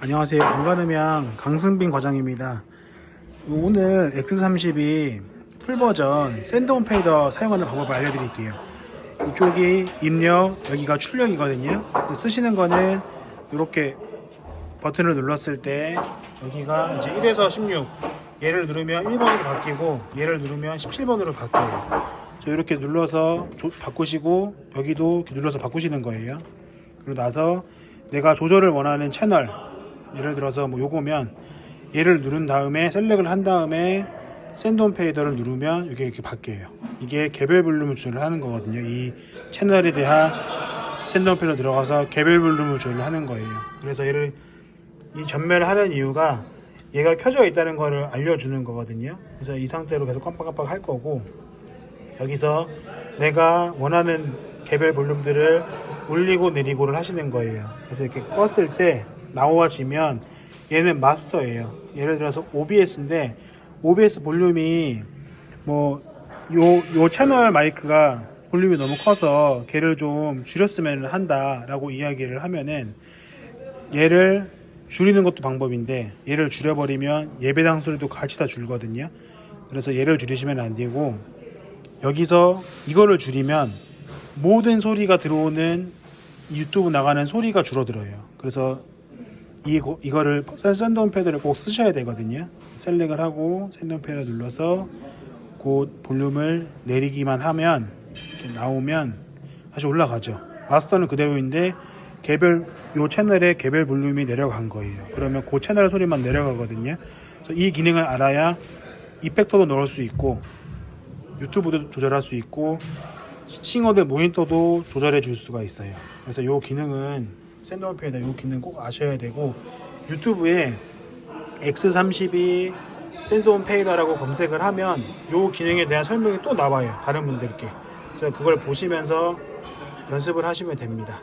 안녕하세요. 안가름양 강승빈 과장입니다. 오늘 X30이 풀버전 샌드온 페이더 사용하는 방법을 알려드릴게요. 이쪽이 입력, 여기가 출력이거든요. 쓰시는 거는 이렇게 버튼을 눌렀을 때 여기가 이제 1에서 16 얘를 누르면 1번으로 바뀌고 얘를 누르면 17번으로 바뀌어요. 저 이렇게 눌러서 조- 바꾸시고 여기도 눌러서 바꾸시는 거예요. 그리고 나서 내가 조절을 원하는 채널 예를 들어서 뭐 요거면 얘를 누른 다음에 셀렉을 한 다음에 샌드온 페이더를 누르면 이게 이렇게 바뀌어요. 이게 개별 볼륨을 조절을 하는 거거든요. 이 채널에 대한 샌드온 페이더 들어가서 개별 볼륨을 조절을 하는 거예요. 그래서 얘를 이 전멸을 하는 이유가 얘가 켜져 있다는 거를 알려주는 거거든요. 그래서 이 상태로 계속 깜빡깜빡 할 거고 여기서 내가 원하는 개별 볼륨들을 올리고 내리고를 하시는 거예요. 그래서 이렇게 껐을 때 나와지면 얘는 마스터예요. 예를 들어서 OBS인데 OBS 볼륨이 뭐 요 요 채널 마이크가 볼륨이 너무 커서 걔를 좀 줄였으면 한다라고 이야기를 하면은 얘를 줄이는 것도 방법인데 얘를 줄여버리면 예배당 소리도 같이 다 줄거든요. 그래서 얘를 줄이시면 안 되고 여기서 이거를 줄이면 모든 소리가 들어오는 이 유튜브 나가는 소리가 줄어들어요. 그래서 이, 이거를 샌드온 패드를 꼭 쓰셔야 되거든요. 셀렉을 하고 샌드온 패드 눌러서 그 볼륨을 내리기만 하면 이렇게 나오면 다시 올라가죠. 마스터는 그대로인데 개별 요 채널의 개별 볼륨이 내려간 거예요. 그러면 그 채널 소리만 내려가거든요. 그래서 이 기능을 알아야 이펙터도 넣을 수 있고 유튜브도 조절할 수 있고 싱어들 모니터도 조절해 줄 수가 있어요. 그래서 이 기능은 샌드온페이다 이 기능 꼭 아셔야 되고 유튜브에 X32 센스온 페이더라고 검색을 하면 이 기능에 대한 설명이 또 나와요. 다른 분들께. 그래서 그걸 보시면서 연습을 하시면 됩니다.